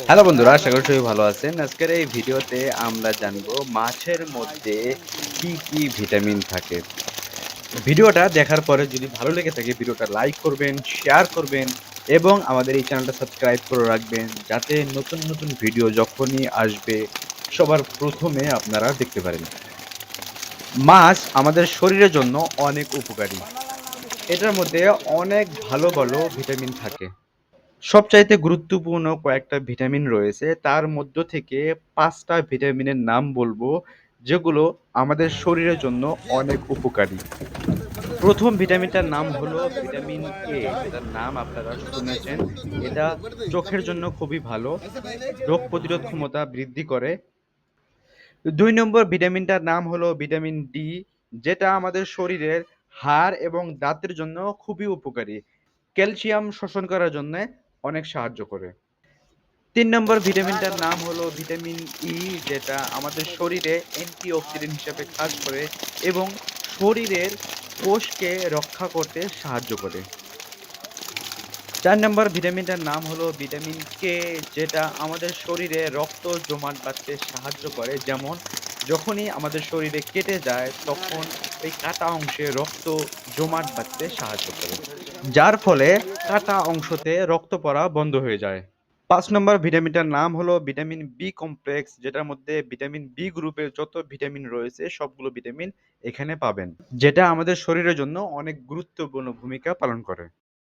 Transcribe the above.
Hello বন্ধুরা, আশা করি সবাই ভালো আছেন। আজকের এই ভিডিওতে আমরা জানব মাছের মধ্যে কি কি ভিটামিন থাকে। ভিডিওটা দেখার পরে যদি ভালো লেগে থাকে, ভিডিওটা লাইক করবেন, শেয়ার করবেন এবং আমাদের এই চ্যানেলটা সাবস্ক্রাইব করে রাখবেন, যাতে নতুন নতুন ভিডিও যখনই আসবে, সবার প্রথমে আপনারা দেখতে পারেন। মাছ আমাদের শরীরের জন্য অনেক উপকারী। এটার মধ্যে অনেক ভালো ভালো ভিটামিন থাকে। সবচাইতে গুরুত্বপূর্ণ কয়েকটা ভিটামিন রয়েছে। তার মধ্য থেকে পাঁচটা ভিটামিনের নাম বলব, যেগুলো আমাদের শরীরের জন্য অনেক উপকারী। প্রথম ভিটামিনটার নাম হলো ভিটামিন এ যেটার নাম আপনারা শুনেছেন। এটা চোখের জন্য খুবই ভালো, রোগ প্রতিরোধ ক্ষমতা বৃদ্ধি করে। দুই নম্বর ভিটামিনটার নাম হলো ভিটামিন ডি, যেটা আমাদের শরীরের হাড় এবং দাঁতের জন্য খুবই উপকারী। ক্যালসিয়াম শোষণ করার জন্য অনেক সাহায্য করে। তিন নম্বর ভিটামিনটার নাম হলো ভিটামিন ই যেটা আমাদের শরীরে অ্যান্টিঅক্সিডেন্ট হিসেবে কাজ করে এবং শরীরের কোষকে রক্ষা করতে সাহায্য করে। চার নম্বর ভিটামিনটার নাম হলো ভিটামিন কে যেটা আমাদের শরীরে রক্ত জমাট বাঁধতে সাহায্য করে। যেমন, যখনই আমাদের শরীরে কেটে যায়, তখন ওই কাটা অংশে রক্ত জমাট বাঁধতে সাহায্য করে। যার ফলে কাটা অংশতে রক্ত পড়া বন্ধ হয়ে যায়। পাঁচ নম্বর ভিটামিনটার নাম হলো ভিটামিন বি কমপ্লেক্স, যেটার মধ্যে ভিটামিন বি গ্রুপের যত ভিটামিন রয়েছে, সবগুলো ভিটামিন এখানে পাবেন, যেটা আমাদের শরীরের জন্য অনেক গুরুত্বপূর্ণ ভূমিকা পালন করে।